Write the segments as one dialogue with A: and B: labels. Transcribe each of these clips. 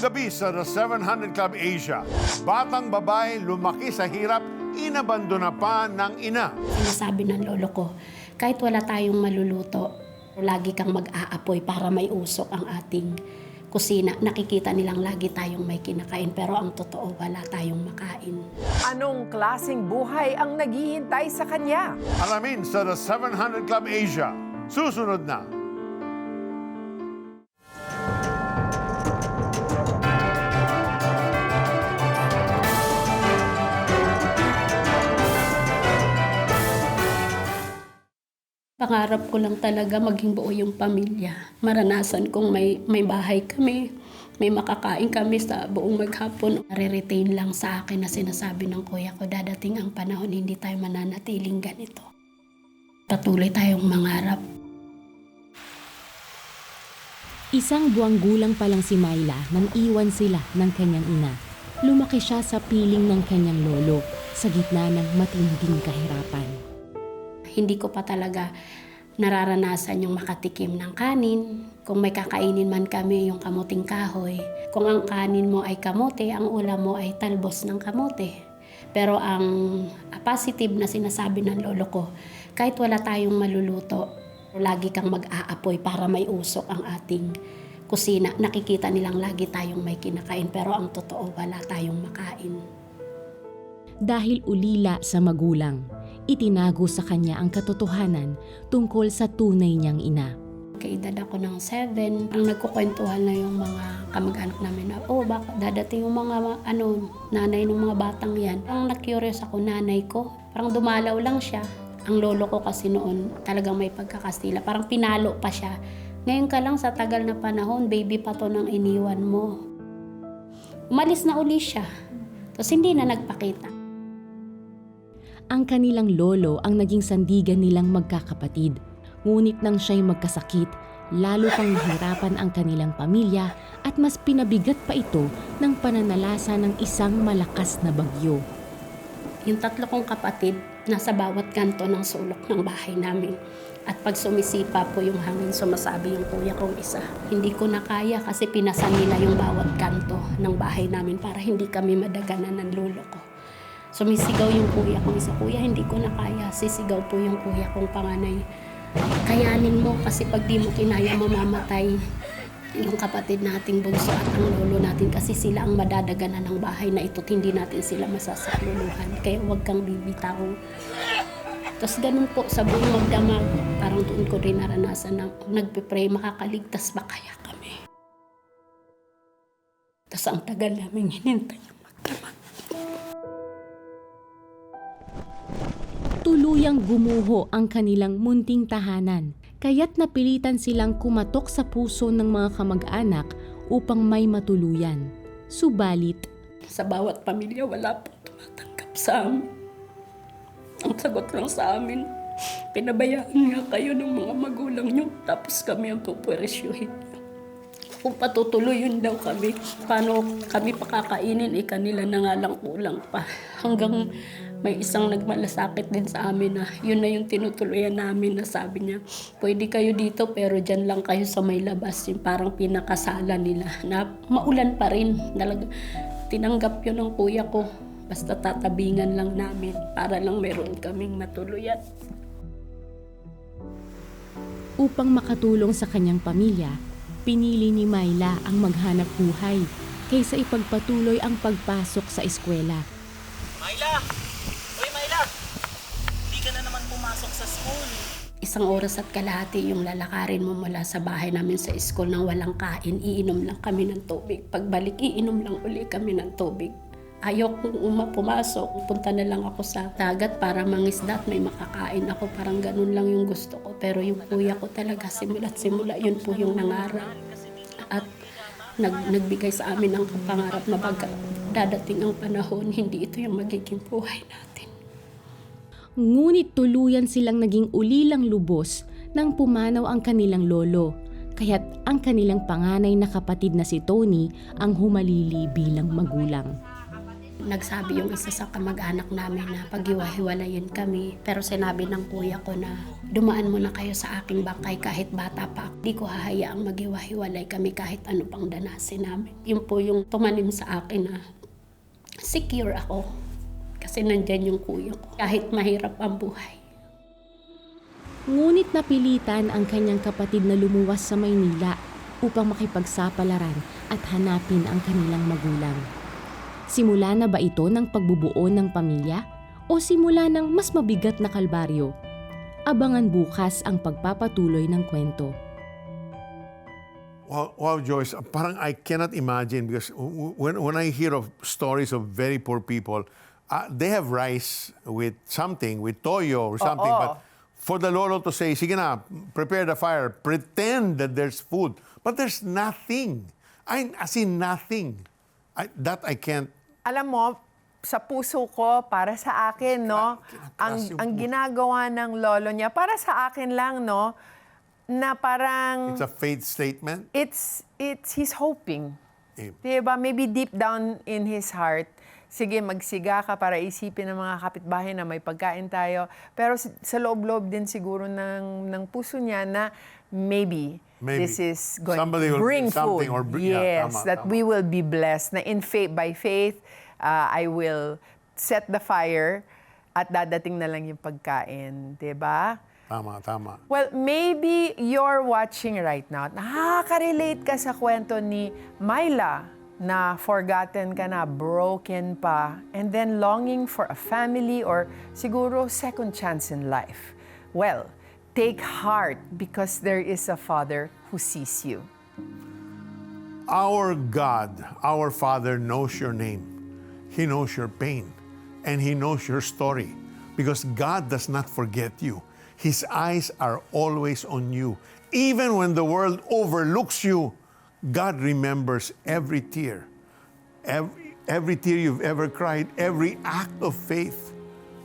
A: Ngayong gabi sa The 700 Club Asia, batang babae lumaki sa hirap, inabandona pa ng ina.
B: Sinasabi ng lolo ko, kahit wala tayong maluluto, lagi kang mag-aapoy para may usok ang ating kusina. Nakikita nilang lagi tayong may kinakain, pero ang totoo, wala tayong makain.
C: Anong klasing buhay ang naghihintay sa kanya?
A: Alamin sa The 700 Club Asia. Susunod na.
B: Pangarap ko lang talaga maging buo yung pamilya. Maranasan kong may, may bahay kami, may makakain kami sa buong maghapon. Nare-retain lang sa akin na sinasabi ng kuya ko, dadating ang panahon hindi tayo mananatiling ganito. Patuloy tayong mangarap.
D: Isang buwang gulang pa lang si Myla nang iwan sila ng kanyang ina. Lumaki siya sa piling ng kanyang lolo sa gitna ng matinding kahirapan.
B: Hindi ko pa talaga nararanasan yung makatikim ng kanin. Kung may kakainin man kami yung kamuting kahoy. Kung ang kanin mo ay kamote, ang ulam mo ay talbos ng kamote. Pero ang positive na sinasabi ng lolo ko, kahit wala tayong maluluto, lagi kang mag-aapoy para may usok ang ating kusina. Nakikita nilang lagi tayong may kinakain, pero ang totoo, wala tayong makain.
D: Dahil ulila sa magulang, itinago sa kanya ang katotohanan tungkol sa tunay niyang ina.
B: Kaedad ako ng 7, ang nagkukwentuhan na yung mga kamag-anak namin na, oh, baka dadating yung mga, ano, nanay ng mga batang yan. Ang na-curious ako, nanay ko, parang dumalaw lang siya. Ang lolo ko kasi noon, talagang may pagkakastila. Parang pinalo pa siya. Ngayon ka lang sa tagal na panahon, baby pa to nang iniwan mo. Umalis na uli siya. Tapos hindi na nagpakita.
D: Ang kanilang lolo ang naging sandigan nilang magkakapatid. Ngunit nang siya'y magkasakit, lalo pang nahirapan ang kanilang pamilya at mas pinabigat pa ito ng pananalasa ng isang malakas na bagyo.
B: Yung tatlo kong kapatid, nasa bawat kanto ng sulok ng bahay namin. At pag sumisipa po yung hangin, sumasabi yung kuya kong isa. Hindi ko na kaya kasi pinasan nila yung bawat kanto ng bahay namin para hindi kami madaganan ng lolo ko. Sumisigaw yung kuya kong isa, kuya hindi ko na kaya. Sisigaw po yung kuya kong panganay. Kayanin mo kasi pag di mo kinaya mamamatay yung kapatid nating bunso at ang lolo natin kasi sila ang madadaganan ng bahay na ito at hindi natin sila masasakluluhan. Kaya huwag kang bibitaw. Tapos ganun po sa buong magdamag, parang doon ko rin naranasan na nagpe-pray, makakaligtas ba kaya kami? Tapos ang tagal namin hinintay yung magdamag.
D: Tuluyang gumuho ang kanilang munting tahanan, kaya't napilitan silang kumatok sa puso ng mga kamag-anak upang may matuluyan. Subalit,
B: Sa bawat pamilya, wala po tumatanggap sa amin. Ang sagot lang sa amin, pinabayaan nga kayo ng mga magulang nyo, tapos kami ang pupweresyuhin. Kung patutuloyin daw kami, paano kami pakakainin, eh kanila na nga lang kulang pa. Hanggang may isang nagmalasakit din sa amin na yun na yung tinutuluyan namin na sabi niya, pwede kayo dito pero dyan lang kayo sa may labas, yung parang pinakasala nila na maulan pa rin. Talaga, tinanggap yun ng kuya ko. Basta tatabingan lang namin para lang meron kaming matuluyan.
D: upang makatulong sa kanyang pamilya, pinili ni Myla ang maghanap buhay kaysa ipagpatuloy ang pagpasok sa eskwela.
E: Myla!
B: Isang oras at kalahati yung lalakarin mo mula sa bahay namin sa school nang walang kain, iinom lang kami ng tubig. Pagbalik, iinom lang uli kami ng tubig. Ayok kong uma punta na lang ako sa dagat para mangisda at may makakain ako. Parang ganun lang yung gusto ko. Pero yung kuya ko talaga, simula't simula, yun po yung nangarap. At nag, nagbigay sa amin ng pangarap na baga dadating ang panahon, hindi ito yung magiging buhay natin.
D: Ngunit tuluyan silang naging ulilang lubos nang pumanaw ang kanilang lolo. Kaya't ang kanilang panganay na kapatid na si Tony ang humalili bilang magulang.
B: Nagsabi yung isa sa kamag-anak namin na paghiwa-hiwalayin kami. Pero sinabi ng kuya ko na dumaan muna kayo sa aking bangkay kahit bata pa. Di ko hahayaang maghiwa-hiwalay kami kahit ano pang danasin namin. Yun po yung tumanim sa akin na secure ako. Kasi nandyan yung kuya ko. Kahit mahirap ang buhay.
D: Ngunit napilitan ang kanyang kapatid na lumuwas sa Maynila upang makipagsapalaran at hanapin ang kanilang magulang. Simula na ba ito ng pagbubuo ng pamilya o simula ng mas mabigat na kalbaryo? Abangan bukas ang pagpapatuloy ng kwento.
A: Wow, wow, Joyce, parang I cannot imagine because when, when I hear of stories of very poor people, uh, they have rice with something, with toyo or something.
C: Oo.
A: But for the lolo to say, sige na, prepare the fire, pretend that there's food. But there's nothing. I, as in nothing. I, that I can't.
C: Alam mo, sa puso ko, para sa akin, no? Ang, ang ginagawa ng lolo niya, para sa akin lang, no? Na parang...
A: It's a faith statement.
C: it's it's he's hoping.
A: Eh,
C: 'Di ba? Maybe deep down in his heart, sige magsiga ka para isipin ng mga kapitbahay na may pagkain tayo. Pero sa loob-loob din siguro ng ng puso niya na maybe,
A: Maybe.
C: this is going
A: Somebody
C: to bring food.
A: or bring- yeah,
C: yes,
A: tama,
C: that
A: tama.
C: we will be blessed. Na in faith by faith, uh, I will set the fire at dadating na lang yung pagkain, ba?
A: tama, tama.
C: Well, maybe you're watching right now. at Nakaka-relate ka sa kwento ni Myla na forgotten ka na, broken pa, and then longing for a family or siguro second chance in life. Well, take heart because there is a Father who sees you.
A: Our God, our Father knows your name. He knows your pain and He knows your story because God does not forget you. His eyes are always on you. Even when the world overlooks you, God remembers every tear, every, every tear you've ever cried, every act of faith.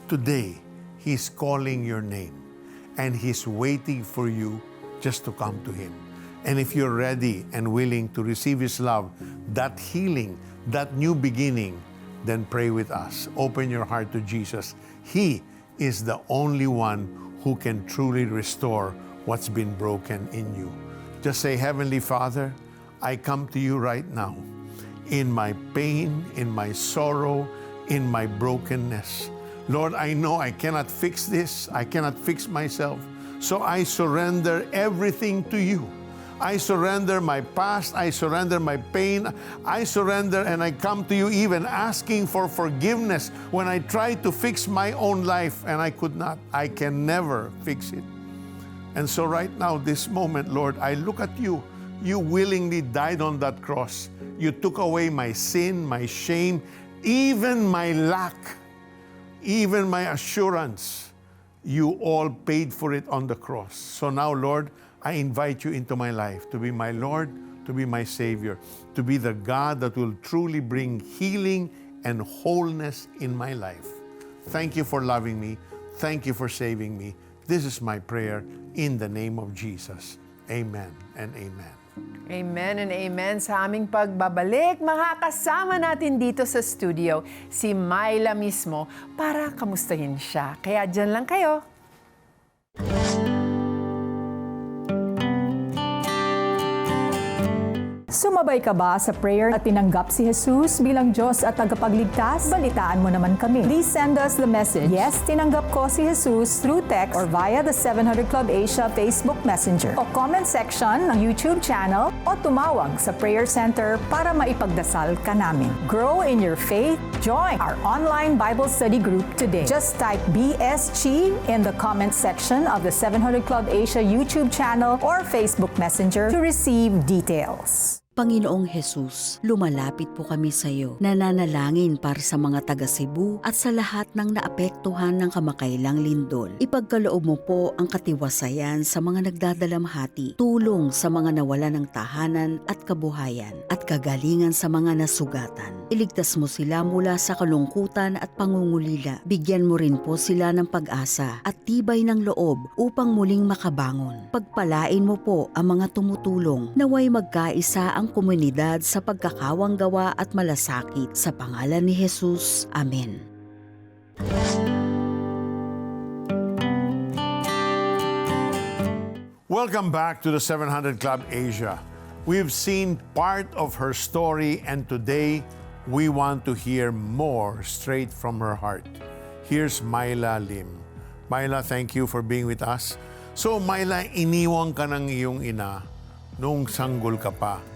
A: Today, He's calling your name and He's waiting for you just to come to Him. And if you're ready and willing to receive His love, that healing, that new beginning, then pray with us. Open your heart to Jesus. He is the only one who can truly restore what's been broken in you. Just say, Heavenly Father, I come to you right now in my pain, in my sorrow, in my brokenness. Lord, I know I cannot fix this. I cannot fix myself. So I surrender everything to you. I surrender my past. I surrender my pain. I surrender and I come to you even asking for forgiveness when I tried to fix my own life and I could not. I can never fix it. And so, right now, this moment, Lord, I look at you. You willingly died on that cross. You took away my sin, my shame, even my lack, even my assurance. You all paid for it on the cross. So now, Lord, I invite you into my life to be my Lord, to be my Savior, to be the God that will truly bring healing and wholeness in my life. Thank you for loving me. Thank you for saving me. This is my prayer in the name of Jesus. Amen and amen.
C: Amen and amen. Sa aming pagbabalik, makakasama natin dito sa studio si Myla mismo para kamustahin siya. Kaya dyan lang kayo.
F: Sumabay ka ba sa prayer at tinanggap si Jesus bilang Diyos at tagapagligtas? Balitaan mo naman kami. Please send us the message. Yes, tinanggap ko si Jesus through text or via the 700 Club Asia Facebook Messenger o comment section ng YouTube channel o tumawag sa prayer center para maipagdasal ka namin. Grow in your faith. Join our online Bible study group today. Just type BSG in the comment section of the 700 Club Asia YouTube channel or Facebook Messenger to receive details.
G: Panginoong Hesus, lumalapit po kami sa iyo. Nananalangin para sa mga taga Cebu at sa lahat ng naapektuhan ng kamakailang lindol. Ipagkaloob mo po ang katiwasayan sa mga nagdadalamhati, tulong sa mga nawala ng tahanan at kabuhayan, at kagalingan sa mga nasugatan. Iligtas mo sila mula sa kalungkutan at pangungulila. Bigyan mo rin po sila ng pag-asa at tibay ng loob upang muling makabangon. Pagpalain mo po ang mga tumutulong. Naway magkaisa ang komunidad sa pagkakawang gawa at malasakit. Sa pangalan ni Jesus. Amen.
A: Welcome back to the 700 Club Asia. We've seen part of her story, and today we want to hear more straight from her heart. Here's Myla Lim. Myla, thank you for being with us. So, Myla, iniwang ka ng iyong ina nung sanggol ka pa.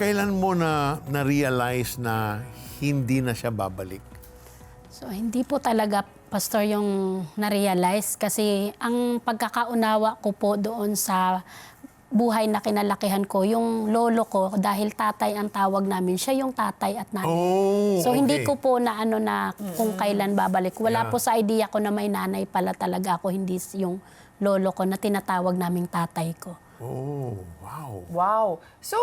A: Kailan mo na na-realize na hindi na siya babalik?
B: So, hindi po talaga, Pastor, yung na-realize kasi ang pagkakaunawa ko po doon sa buhay na kinalakihan ko, yung lolo ko, dahil tatay ang tawag namin, siya yung tatay at nanay.
A: Oh,
B: So hindi
A: okay.
B: ko po na ano na kung kailan babalik. Wala
A: Yeah.
B: po sa idea ko na may nanay pala talaga ako, hindi yung lolo ko na tinatawag naming tatay ko.
A: Oh, wow.
C: Wow. So,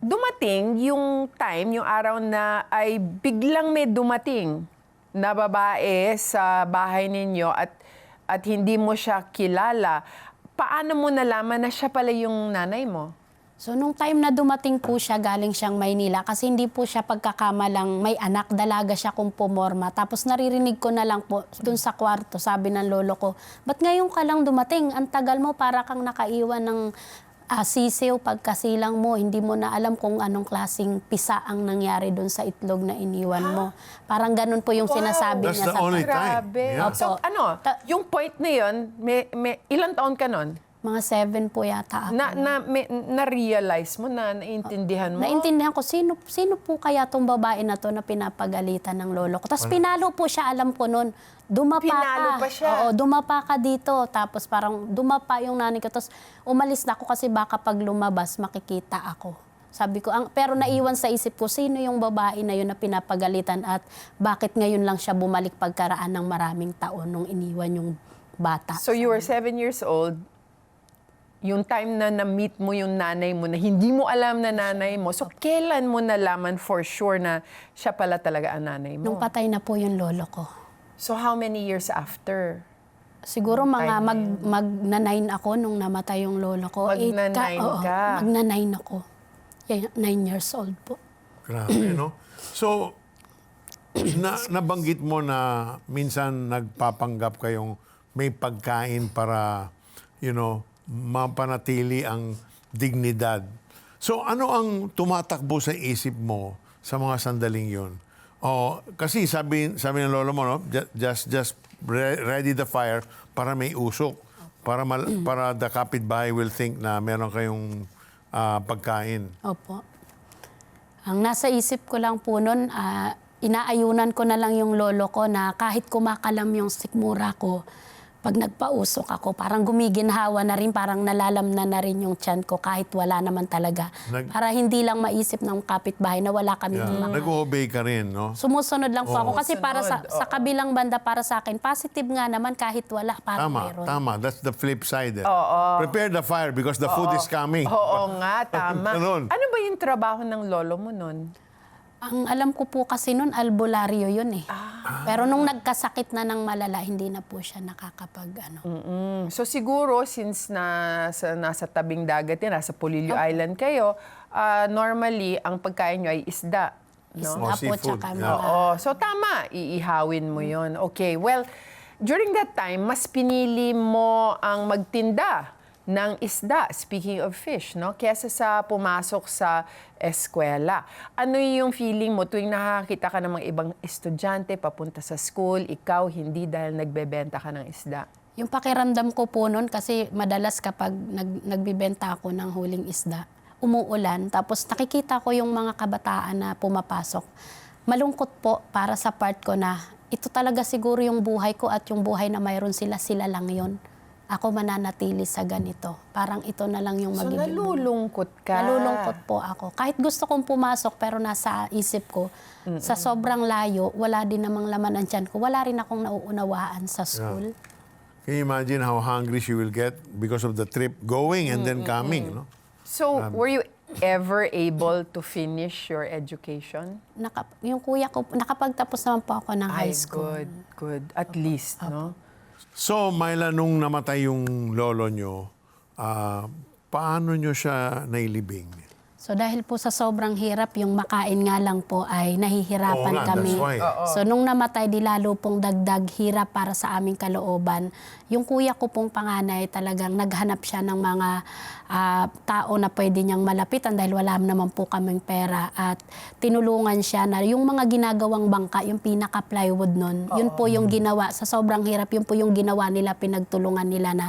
C: dumating yung time, yung araw na ay biglang may dumating na babae sa bahay ninyo at at hindi mo siya kilala. Paano mo nalaman na siya pala yung nanay mo?
B: So nung time na dumating po siya, galing siyang Maynila kasi hindi po siya pagkakamalang may anak, dalaga siya kung pumorma. Tapos naririnig ko na lang po dun sa kwarto, sabi ng lolo ko, ba't ngayon ka lang dumating? Ang tagal mo, para kang nakaiwan ng ah, sisiw pagkasilang mo. Hindi mo na alam kung anong klasing pisa ang nangyari dun sa itlog na iniwan mo. Parang ganun po yung sinasabi
A: That's
B: niya
A: the
B: sa
A: only time.
C: Grabe.
A: Yeah.
C: So, ano, yung point na yun, may, may, ilang taon ka nun?
B: Mga seven po yata ako.
C: Na, na, may- na-realize mo na, naintindihan mo?
B: Naintindihan ko, sino, sino po kaya tong babae na to na pinapagalitan ng lolo ko? Tapos pinalo po siya, alam ko noon. Dumapa
C: Pinalo
B: ka.
C: pa siya?
B: Oo, dumapa ka dito. Tapos parang dumapa yung nanay ko. Tapos umalis na ako kasi baka pag lumabas, makikita ako. Sabi ko, ang, pero naiwan sa isip ko, sino yung babae na yun na pinapagalitan at bakit ngayon lang siya bumalik pagkaraan ng maraming taon nung iniwan yung bata.
C: So you were seven years old, yung time na na-meet mo yung nanay mo na hindi mo alam na nanay mo. So kailan mo nalaman for sure na siya pala talaga ang nanay mo?
B: Nung patay na po yung lolo ko.
C: So how many years after?
B: Siguro
C: Nung
B: mga
C: na
B: mag,
C: yun.
B: magna-nine ako nung namatay yung lolo ko. Eight
C: Magna-nine
B: oo,
C: ka.
B: Magna-nine ako. Yeah, nine years old po.
A: Grabe, no? So, na, nabanggit mo na minsan nagpapanggap kayong may pagkain para, you know, mapanatili ang dignidad. So, ano ang tumatakbo sa isip mo sa mga sandaling yun? O, kasi sabi, sabi ng lolo mo, no? Ju- Just, just re- ready the fire para may usok. Para, mal- para the kapitbahay will think na meron kayong ah, pagkain.
B: Opo. Ang nasa isip ko lang po nun, ah, inaayunan ko na lang yung lolo ko na kahit kumakalam yung sikmura ko, pag nagpausok ako, parang gumiginhawa na rin, parang nalalam na na rin yung tiyan ko kahit wala naman talaga.
A: Nag-
B: para hindi lang maisip ng kapitbahay na wala kami
A: Yeah.
B: mga
A: Nag-obey ka rin, no?
B: Sumusunod lang po
A: Oo.
B: ako kasi para sa,
C: Sunod,
B: sa kabilang banda para sa akin, positive nga naman kahit wala, parang
A: Tama,
B: meron.
A: tama. That's the flip side. Eh.
C: Oo.
A: Prepare the fire because the food is coming.
C: Oo nga, tama.
A: Ganun.
C: ano ba yung trabaho ng lolo mo nun?
B: Ang alam ko po kasi noon, albularyo yun eh.
C: Ah.
B: Pero nung nagkasakit na ng malala, hindi na po siya nakakapag ano.
C: Mm, So siguro, since na, sa, nasa tabing dagat yan, nasa Polillo Island kayo, ah, normally, ang pagkain nyo ay isda.
B: Isda
A: Oh,
B: po,
A: seafood,
B: tsaka
A: yeah.
B: mga...
C: Oo. So tama, iihawin mo yon. Okay, well, during that time, mas pinili mo ang magtinda ng isda, speaking of fish, no? Kesa sa pumasok sa eskwela. Ano yung feeling mo tuwing nakakita ka ng mga ibang estudyante papunta sa school, ikaw hindi dahil nagbebenta ka ng isda?
B: Yung pakiramdam ko po noon, kasi madalas kapag nag, nagbibenta ako ng huling isda, umuulan, tapos nakikita ko yung mga kabataan na pumapasok. Malungkot po para sa part ko na ito talaga siguro yung buhay ko at yung buhay na mayroon sila, sila lang yon. Ako mananatili sa ganito. Parang ito na lang yung
C: So
B: magiging...
C: nalulungkot ka.
B: Nalulungkot po ako. Kahit gusto kong pumasok pero nasa isip ko, sa sobrang layo, wala din namang laman ang tiyan ko. Wala rin akong nauunawaan sa school.
A: Can you imagine how hungry she will get because of the trip going and then coming, no?
C: So, were you ever able to finish your education?
B: Naka, yung kuya ko, nakapagtapos naman po ako ng high
C: Ay,
B: school.
C: good, good. At least, no?
A: So, Myla, nung namatay yung lolo nyo, ah, paano nyo siya nailibing?
B: So dahil po sa sobrang hirap, yung makain nga lang po ay nahihirapan
A: Oo nga,
B: kami.
A: that's why.
B: So nung namatay, di lalo pong dagdag hirap para sa aming kalooban. Yung kuya ko pong panganay talagang naghanap siya ng mga ah, tao na pwede niyang malapitan dahil wala naman po kaming pera. At tinulungan siya na yung mga ginagawang bangka, yung pinaka-plywood nun, yun po yung ginawa. Sa sobrang hirap, yun po yung ginawa nila, pinagtulungan nila na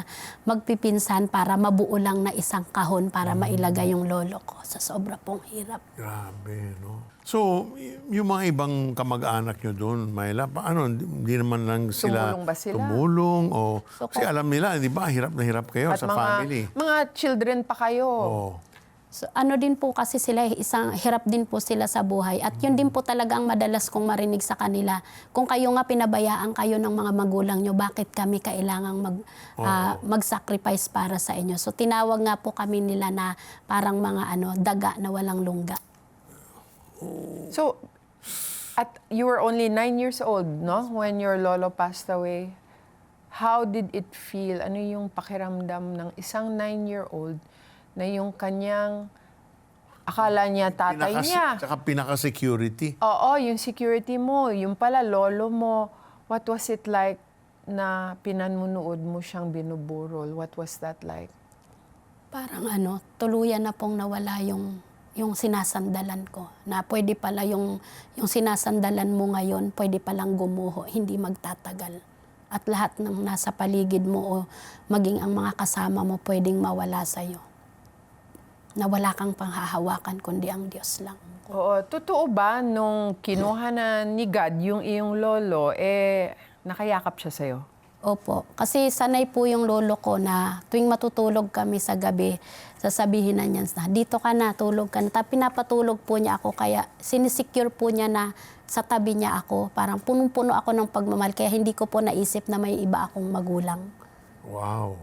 B: magpipinsan para mabuo lang na isang kahon para mailagay yung lolo ko. Sa sobra pong hirap.
A: Grabe, no? So, y- yung mga ibang kamag-anak nyo doon, Myla, paano? Hindi naman lang sila
C: Tumulong ba sila?
A: tumulong o...
B: So,
A: kasi alam nila, di ba, hirap na hirap kayo
C: At
A: sa
C: mga,
A: family.
C: mga children pa kayo.
A: Oo.
B: So, ano din po kasi sila, isang hirap din po sila sa buhay. At yun din po talaga ang madalas kong marinig sa kanila. Kung kayo nga pinabayaan kayo ng mga magulang nyo, bakit kami kailangang mag, ah, mag-sacrifice para sa inyo? So tinawag nga po kami nila na parang mga ano, daga na walang lungga.
C: So, at you were only nine years old, no? When your lolo passed away. How did it feel? Ano yung pakiramdam ng isang nine-year-old na yung kanyang akala niya tatay
A: Pinaka-
C: niya?
A: Tsaka pinaka-security.
C: Oo, yung security mo, yung pala lolo mo. What was it like na pinanunood mo siyang binuburol? What was that like?
B: Parang ano, tuluyan na pong nawala yung yung sinasandalan ko. Na pwede pala yung, yung sinasandalan mo ngayon, pwede palang gumuho, hindi magtatagal. At lahat ng nasa paligid mo o maging ang mga kasama mo pwedeng mawala sa'yo. Na wala kang panghahawakan kundi ang Diyos lang.
C: Oo, totoo ba nung kinuha na ni God yung iyong lolo, eh, nakayakap siya sa'yo?
B: Opo. Kasi sanay po yung lolo ko na tuwing matutulog kami sa gabi, sasabihin na niya na, dito ka na, tulog ka na. Tapos pinapatulog po niya ako, kaya sinisecure po niya na sa tabi niya ako. Parang punong-puno ako ng pagmamahal, kaya hindi ko po naisip na may iba akong magulang.
A: Wow.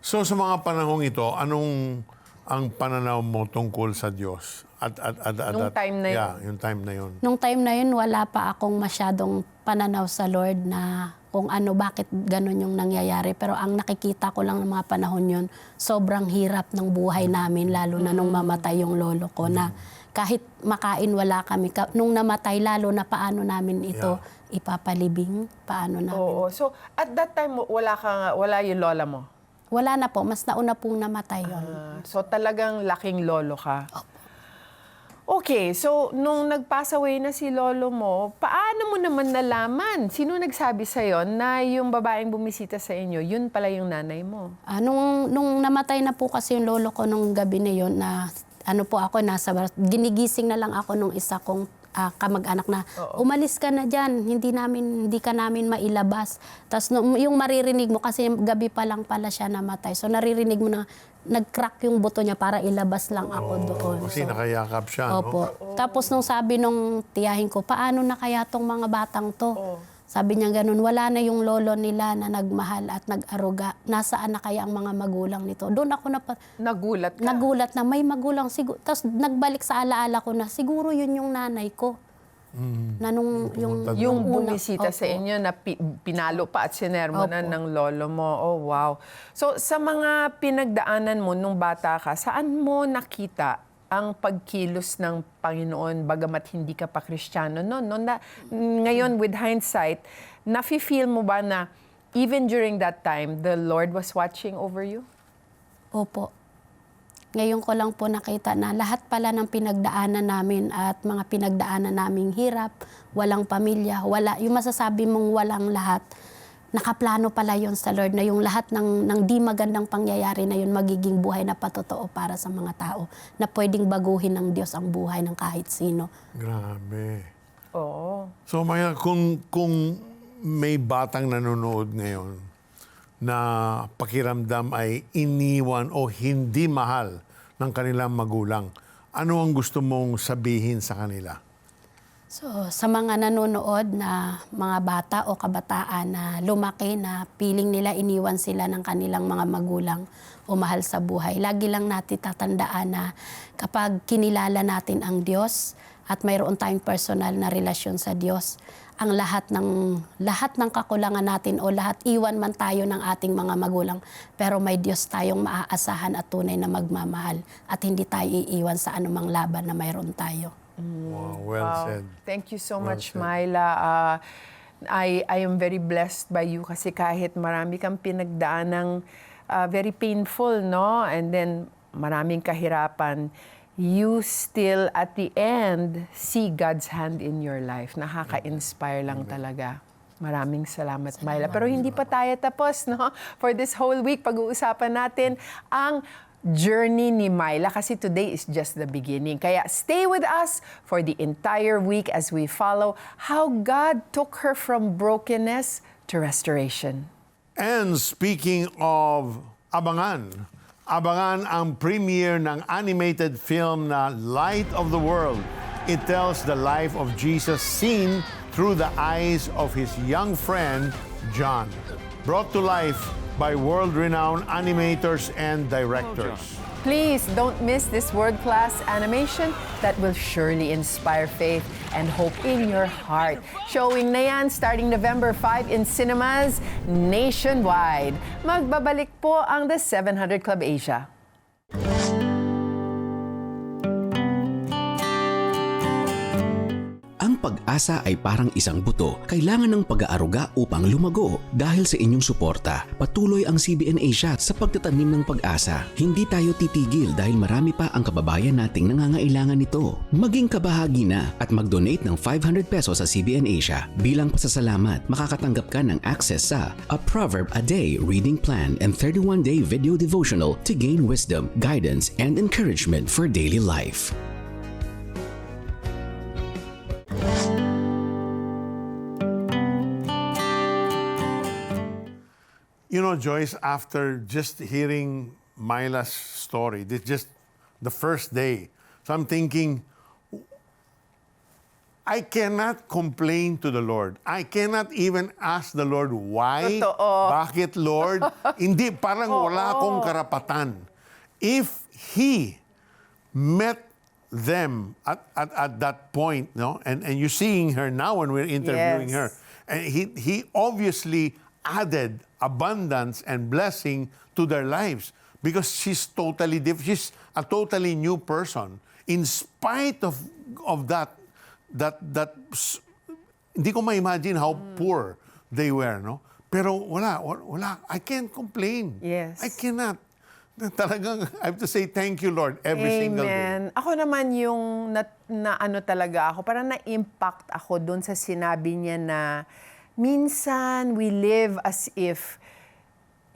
A: So, sa mga panahong ito, anong ang pananaw mo tungkol sa Diyos? At, at, at, at,
C: Nung
A: at-
C: time na yun?
A: Yeah, yung time na yun.
B: Nung time na yun, wala pa akong masyadong pananaw sa Lord na kung ano, bakit ganun yung nangyayari. Pero ang nakikita ko lang ng mga panahon yun, sobrang hirap ng buhay namin, lalo na nung mamatay yung lolo ko na kahit makain wala kami. Ka- Nung namatay, lalo na paano namin ito ipapalibing, paano namin.
C: Oo. So, at that time, wala, ka, wala yung lola mo?
B: Wala na po, mas nauna pong namatay yun.
C: Ah, so, talagang laking lolo ka? Okay, so nung nag-pass away na si lolo mo, paano mo naman nalaman? Sino nagsabi sa'yo na yung babaeng bumisita sa inyo, yun pala yung nanay mo?
B: Ah, nung, nung namatay na po kasi yung lolo ko nung gabi na yun, na ano po ako, nasa, ginigising na lang ako nung isa kong ah, kamag-anak na, umalis ka na dyan, hindi, namin, hindi ka namin mailabas. Tapos nung- yung maririnig mo, kasi gabi pa lang pala siya namatay, so naririnig mo na nag-crack yung buto niya para ilabas lang ako doon.
A: Kasi
B: So,
A: nakayakap siya,
B: Opo.
A: no?
B: Tapos nung sabi nung tiyahin ko, paano na kaya tong mga batang to? Sabi niya ganun, wala na yung lolo nila na nagmahal at nag-aruga. Nasaan na kaya ang mga magulang nito? Doon ako na
C: Nagulat ka?
B: nagulat na may magulang siguro. Tapos nagbalik sa alaala ko na siguro yun yung nanay ko. Na nung yung,
C: yung bumisita sa
B: Opo.
C: inyo na pi- pinalo pa at sinermonan
B: Opo.
C: ng lolo mo. Oh, wow. So, sa mga pinagdaanan mo nung bata ka, saan mo nakita ang pagkilos ng Panginoon bagamat hindi ka pa Kristiyano no? no na, ngayon, with hindsight, nafe-feel mo ba na even during that time, the Lord was watching over you?
B: Opo. Ngayon ko lang po nakita na lahat pala ng pinagdaanan namin at mga pinagdaanan naming hirap, walang pamilya, wala, yung masasabi mong walang lahat, nakaplano pala yon sa Lord na yung lahat ng, ng di magandang pangyayari na yun magiging buhay na patotoo para sa mga tao na pwedeng baguhin ng Diyos ang buhay ng kahit sino.
A: Grabe.
C: Oo.
A: So, Maya, kung, kung may batang nanonood ngayon na pakiramdam ay iniwan o hindi mahal ng kanilang magulang, ano ang gusto mong sabihin sa kanila?
B: So, sa mga nanonood na mga bata o kabataan na lumaki na piling nila iniwan sila ng kanilang mga magulang o mahal sa buhay, lagi lang natin tatandaan na kapag kinilala natin ang Diyos at mayroon tayong personal na relasyon sa Diyos, ang lahat ng lahat ng kakulangan natin o lahat iwan man tayo ng ating mga magulang pero may Diyos tayong maaasahan at tunay na magmamahal at hindi tayo iiwan sa anumang laban na mayroon tayo.
A: Wow, well
C: Wow.
A: said.
C: Thank you so
A: Well
C: much,
A: said.
C: Myla. Uh, I, I am very blessed by you kasi kahit marami kang pinagdaan ng uh, very painful, no? And then maraming kahirapan, you still at the end see God's hand in your life. Nakaka-inspire lang talaga. Maraming salamat, Myla. Pero hindi pa tayo tapos, no? For this whole week, pag-uusapan natin ang journey ni Myla kasi today is just the beginning. Kaya stay with us for the entire week as we follow how God took her from brokenness to restoration.
A: And speaking of abangan, abangan ang premiere ng animated film na Light of the World. It tells the life of Jesus seen through the eyes of his young friend, John. Brought to life by world-renowned animators and directors.
C: Please don't miss this world-class animation that will surely inspire faith and hope in your heart. Showing na starting November 5 in cinemas nationwide. Magbabalik po ang The 700 Club Asia.
H: Pag-asa ay parang isang buto. Kailangan ng pag-aaruga upang lumago. Dahil sa inyong suporta, patuloy ang CBN Asia sa pagtatanim ng pag-asa. Hindi tayo titigil dahil marami pa ang kababayan nating nangangailangan nito. Maging kabahagi na at mag-donate ng 500 pesos sa CBN Asia. Bilang pasasalamat, makakatanggap ka ng access sa A Proverb a Day Reading Plan and 31-day video devotional to gain wisdom, guidance, and encouragement for daily life.
A: You know, Joyce, after just hearing Myla's story, this just the first day, so I'm thinking, I cannot complain to the Lord. I cannot even ask the Lord why.
C: Totoo.
A: Bakit, Lord? Hindi, parang wala akong karapatan. If He met them at, at, at that point, no? And, and you're seeing her now when we're interviewing her.
C: Yes.
A: And he, he obviously added abundance and blessing to their lives because she's totally different. She's a totally new person. In spite of, of that, that, that, hindi ko ma-imagine how
C: Mm.
A: poor they were, no? Pero wala, wa- wala. I can't complain.
C: Yes.
A: I cannot. Talagang, I have to say thank you, Lord, every single day.
C: Amen. Ako naman yung na, na ano talaga ako, parang na-impact ako doon sa sinabi niya na minsan we live as if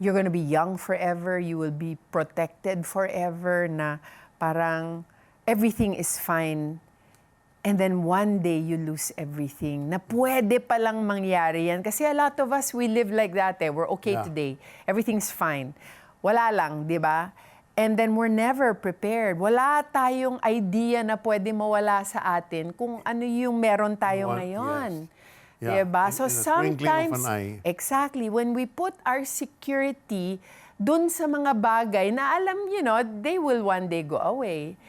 C: you're gonna be young forever, you will be protected forever, na parang everything is fine. And then one day you lose everything. Na pwede palang mangyari yan. Kasi a lot of us, we live like that eh. We're okay
A: Yeah.
C: today. Everything's fine. Wala lang, di ba? And then we're never prepared. Wala tayong idea na pwede mawala sa atin kung ano yung meron tayo
A: What-
C: ngayon.
A: yes. Yeah,
C: Diba?
A: in-
C: So
A: in of
C: sometimes,
A: eye.
C: exactly, when we put our security dun sa mga bagay na alam, you know, they will one day go away.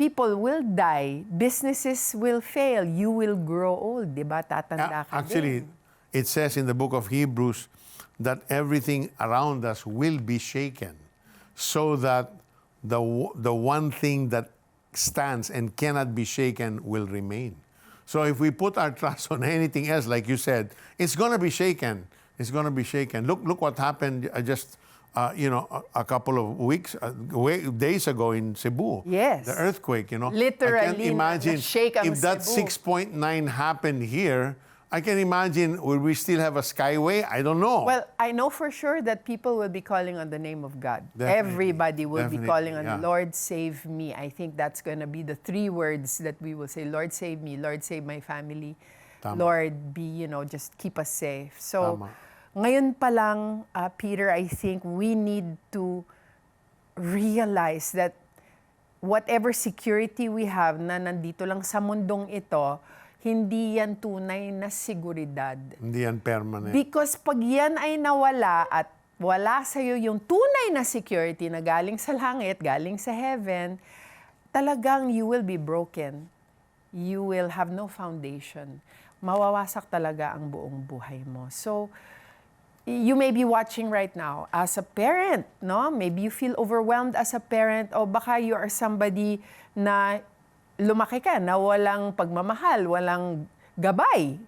C: People will die. Businesses will fail. You will grow old, di ba? Tatanda ka
A: Actually,
C: din.
A: it says in the book of Hebrews that everything around us will be shaken so that the, the one thing that stands and cannot be shaken will remain. So if we put our trust on anything else, like you said, it's going to be shaken. It's going to be shaken. Look, look what happened uh, just, uh, you know, a, a couple of weeks, uh, days ago in Cebu.
C: Yes.
A: The earthquake, you know. I
C: Literally,
A: can't
C: na-
A: imagine if that
C: Cebu.
A: 6.9 happened here, I can imagine, will we still have a skyway? I don't know.
C: Well, I know for sure that people will be calling on the name of God.
A: Definitely.
C: Everybody will be
A: Definitely,
C: calling on
A: yeah.
C: Lord save me. I think that's going to be the three words that we will say, Lord save me, Lord save my family.
A: Tama.
C: Lord be, you know, just keep us safe. So
A: Tama.
C: ngayon pa lang, uh, Peter, I think we need to realize that whatever security we have na nandito lang sa mundong ito, hindi yan tunay na seguridad.
A: Hindi yan permanent.
C: Because pag yan ay nawala at wala sa iyo yung tunay na security na galing sa langit, galing sa heaven, talagang you will be broken. You will have no foundation. Mawawasak talaga ang buong buhay mo. So, you may be watching right now as a parent, no? Maybe you feel overwhelmed as a parent o baka you are somebody na lumaki ka na walang pagmamahal, walang gabay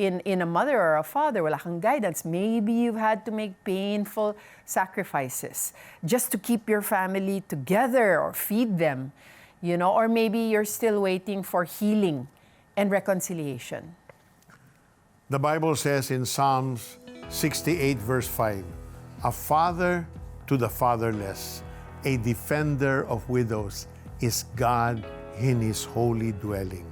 C: in in a mother or a father, wala kang guidance. Maybe you've had to make painful sacrifices just to keep your family together or feed them, you know, or maybe you're still waiting for healing and reconciliation.
A: The Bible says in Psalms 68, verse 5, A father to the fatherless, a defender of widows, is God in his holy dwelling.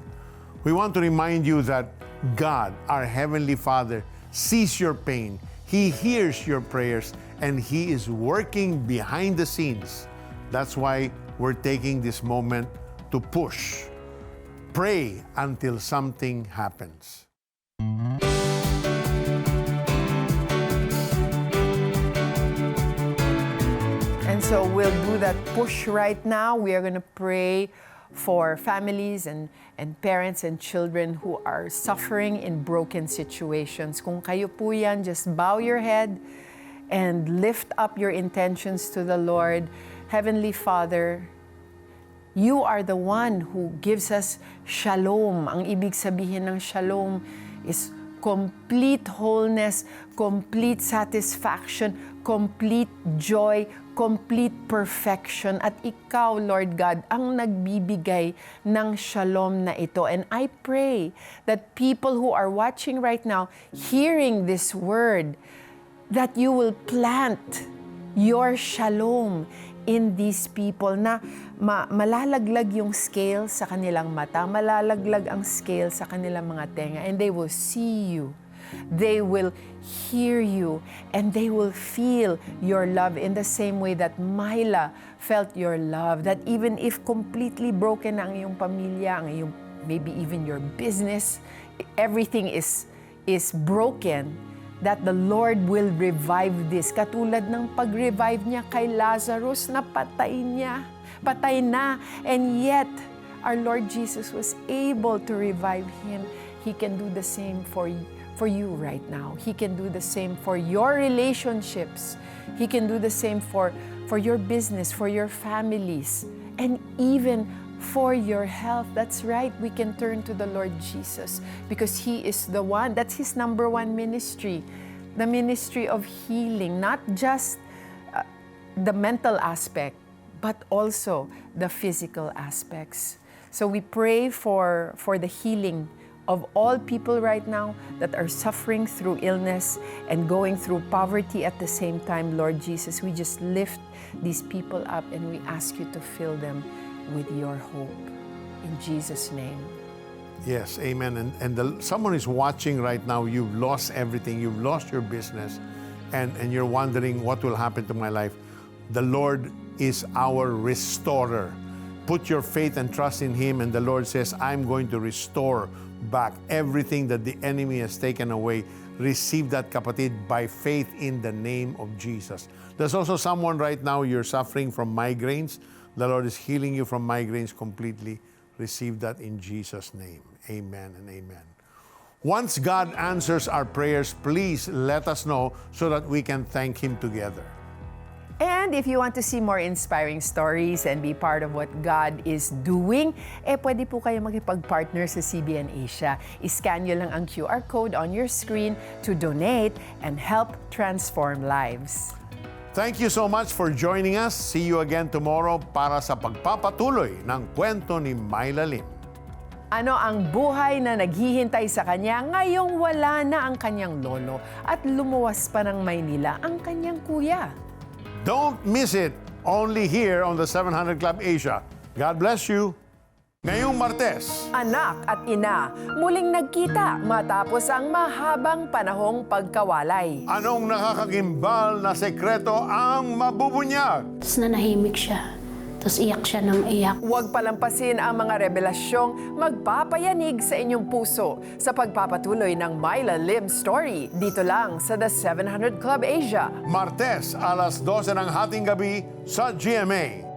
A: We want to remind you that God, our Heavenly Father, sees your pain, He hears your prayers, and He is working behind the scenes. That's why we're taking this moment to push. Pray until something happens.
C: And so we'll do that push right now. We are going to pray for families and, and parents and children who are suffering in broken situations. Kung kayo po yan, just bow your head and lift up your intentions to the Lord. Heavenly Father, You are the one who gives us shalom. Ang ibig sabihin ng shalom is complete wholeness, complete satisfaction, complete joy, complete perfection. At ikaw, Lord God, ang nagbibigay ng shalom na ito. And I pray that people who are watching right now, hearing this word, that you will plant your shalom in these people na ma- malalaglag yung scale sa kanilang mata, malalaglag ang scale sa kanilang mga tenga, and they will see you. They will hear you and they will feel your love in the same way that Myla felt your love. That even if completely broken ang iyong pamilya, ang iyong, maybe even your business, everything is, is broken, that the Lord will revive this. Katulad ng pag-revive niya kay Lazarus na patay niya. Patay na. And yet, our Lord Jesus was able to revive him. He can do the same for, for you right now. He can do the same for your relationships. He can do the same for, for your business, for your families, and even for your health. That's right. We can turn to the Lord Jesus because He is the one. That's His number one ministry the ministry of healing, not just uh, the mental aspect, but also the physical aspects. So we pray for, for the healing of all people right now that are suffering through illness and going through poverty at the same time, Lord Jesus. We just lift these people up and we ask you to fill them with your hope. In Jesus' name.
A: Yes, amen. And, and the, someone is watching right now, you've lost everything, you've lost your business, and, and you're wondering what will happen to my life. The Lord is our restorer. Put your faith and trust in Him, and the Lord says, I'm going to restore back everything that the enemy has taken away. Receive that, kapatid, by faith in the name of Jesus. There's also someone right now, you're suffering from migraines. The Lord is healing you from migraines completely. Receive that in Jesus' name. Amen and amen. Once God answers our prayers, please let us know so that we can thank Him together.
C: And if you want to see more inspiring stories and be part of what God is doing, eh pwede po kayo makipag-partner sa CBN Asia. Iscan nyo lang ang QR code on your screen to donate and help transform lives.
A: Thank you so much for joining us. See you again tomorrow para sa pagpapatuloy ng kwento ni Myla Lim.
C: Ano ang buhay na naghihintay sa kanya ngayong wala na ang kanyang lolo at lumuwas pa ng Maynila ang kanyang kuya?
A: Don't miss it only here on the 700 Club Asia. God bless you. Ngayong Martes,
C: Anak at ina muling nagkita matapos ang mahabang panahong pagkawalay.
A: anong nakakagimbal na sekreto ang mabubunyag?
B: Tapos nanahimik siya. Tapos iyak siya ng iyak.
C: Huwag palampasin ang mga revelasyong magpapayanig sa inyong puso sa pagpapatuloy ng Myla Lim story dito lang sa The 700 Club Asia.
A: Martes, alas 12 ng hating gabi sa GMA.